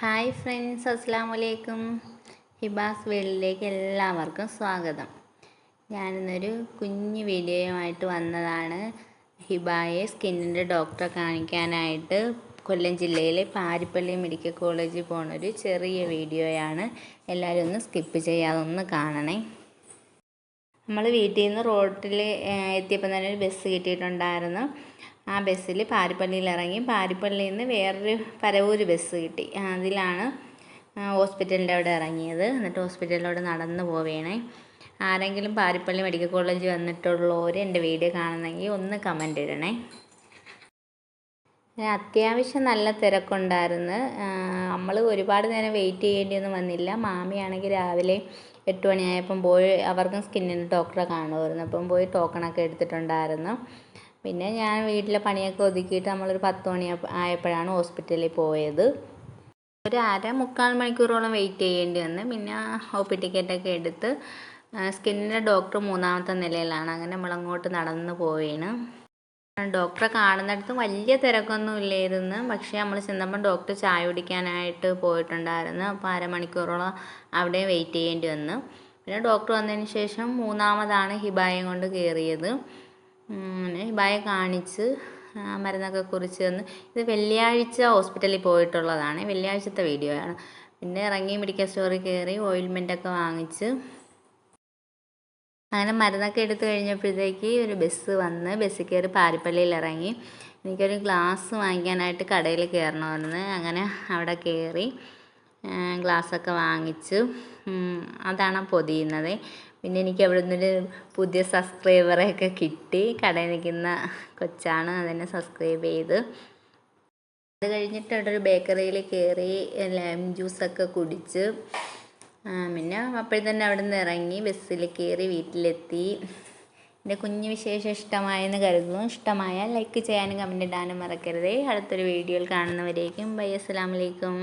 Hi friends അസ്സാം വലൈക്കും ഹിബാസ് വേൾഡിലേക്ക് എല്ലാവർക്കും സ്വാഗതം. ഞാനിന്നൊരു കുഞ്ഞു വീഡിയോയുമായിട്ട് വന്നതാണ്. ഹിബായെ സ്കിന്നിന്റെ ഡോക്ടറെ കാണിക്കാനായിട്ട് കൊല്ലം ജില്ലയിലെ പാരിപ്പള്ളി മെഡിക്കൽ കോളേജിൽ പോണൊരു ചെറിയ വീഡിയോയാണ്. എല്ലാവരും ഒന്ന് സ്കിപ്പ് ചെയ്യാതെ ഒന്ന് കാണണേ. നമ്മൾ വീട്ടിൽ നിന്ന് റോഡിൽ എത്തിയപ്പോൾ തന്നെ ഒരു ബസ് കിട്ടിയിട്ടുണ്ടായിരുന്നു. ആ ബസ്സിൽ പാരിപ്പള്ളിയിൽ ഇറങ്ങി പാരിപ്പള്ളിയിൽ നിന്ന് വേറൊരു പരവൂർ ബസ് കിട്ടി. അതിലാണ് ഹോസ്പിറ്റലിന്റെ അവിടെ ഇറങ്ങിയത്. എന്നിട്ട് ഹോസ്പിറ്റലിലൂടെ നടന്നു പോവുകയാണേ ആരെങ്കിലും പാരിപ്പള്ളി മെഡിക്കൽ കോളേജ് വന്നിട്ടുള്ളവർ എന്റെ വീഡിയോ കാണുന്നെങ്കിൽ ഒന്ന് കമന്റ് ഇടണേ. അത്യാവശ്യം നല്ല തിരക്കുണ്ടായിരുന്നു. നമ്മൾ ഒരുപാട് നേരം വെയിറ്റ് ചെയ്യേണ്ടിയൊന്നും വന്നില്ല. മാമിയാണെങ്കിൽ രാവിലെ എട്ട് മണിയായപ്പം പോയി അവർക്കും സ്കിന്നിന് ഡോക്ടറെ കാണുമായിരുന്നു. അപ്പം പോയി ടോക്കണൊക്കെ എടുത്തിട്ടുണ്ടായിരുന്നു. പിന്നെ ഞാൻ വീട്ടിലെ പണിയൊക്കെ ഒതുക്കിയിട്ട് നമ്മളൊരു പത്ത് മണി ആയപ്പോഴാണ് ഹോസ്പിറ്റലിൽ പോയത്. ഒരു അര മുക്കാൽ മണിക്കൂറോളം വെയിറ്റ് ചെയ്യേണ്ടി വന്ന് പിന്നെ ഒ പി ടിക്കറ്റൊക്കെ എടുത്ത് സ്കിന്നിന്റെ ഡോക്ടർ മൂന്നാമത്തെ നിലയിലാണ്. അങ്ങനെ നമ്മളങ്ങോട്ട് നടന്ന് പോവുകയാണ് ഡോക്ടറെ കാണുന്നിടത്ത് വലിയ തിരക്കൊന്നും ഇല്ലായിരുന്നു. പക്ഷേ നമ്മൾ ചെന്നപ്പം ഡോക്ടർ ചായ കുടിക്കാനായിട്ട് പോയിട്ടുണ്ടായിരുന്നു. അപ്പോൾ അരമണിക്കൂറോളം അവിടെ വെയിറ്റ് ചെയ്യേണ്ടി വന്നു. പിന്നെ ഡോക്ടർ വന്നതിന് ശേഷം മൂന്നാമതാണ് ഹിബായം കൊണ്ട് കയറിയത്. ഹിബായെ കാണിച്ച് മരുന്നൊക്കെ കുറിച്ച് തന്ന്. ഇത് വെള്ളിയാഴ്ച ഹോസ്പിറ്റലിൽ പോയിട്ടുള്ളതാണ്. വെള്ളിയാഴ്ചത്തെ വീഡിയോ ആണ്. പിന്നെ ഇറങ്ങി മെഡിക്കൽ സ്റ്റോറിൽ കയറി ഓയിൽമെന്റൊക്കെ വാങ്ങിച്ച് അങ്ങനെ മരുന്നൊക്കെ എടുത്തു കഴിഞ്ഞപ്പോഴത്തേക്ക് ഒരു ബസ് വന്ന് ബസ്സിൽ കയറി പാരിപ്പള്ളിയിൽ ഇറങ്ങി. എനിക്കൊരു ഗ്ലാസ് വാങ്ങിക്കാനായിട്ട് കടയിൽ കയറണമായിരുന്നു. അങ്ങനെ അവിടെ കയറി ഗ്ലാസ്സൊക്കെ വാങ്ങിച്ചു അതാണ് പൊതിയുന്നത്. പിന്നെ എനിക്ക് അവിടെ നിന്നൊരു പുതിയ സബ്സ്ക്രൈബറെയൊക്കെ കിട്ടി. കടയിൽ നിൽക്കുന്ന കൊച്ചാണ് അതെന്നെ സബ്സ്ക്രൈബ് ചെയ്ത്. അത് കഴിഞ്ഞിട്ട് അവിടെ ഒരു ബേക്കറിയിൽ കയറി ലൈം ജ്യൂസൊക്കെ കുടിച്ച് പിന്നെ അപ്പോഴും തന്നെ അവിടെ നിന്ന് ഇറങ്ങി ബസ്സിൽ കയറി വീട്ടിലെത്തി. എന്റെ കുഞ്ഞു വിശേഷം ഇഷ്ടമായെന്ന് കരുതുന്നു. ഇഷ്ടമായാൽ ലൈക്ക് ചെയ്യാനും കമന്റ് ഇടാനും മറക്കരുതേ. അടുത്തൊരു വീഡിയോയിൽ കാണുന്നവരേക്കും ബൈ. അസ്സലാമലൈക്കും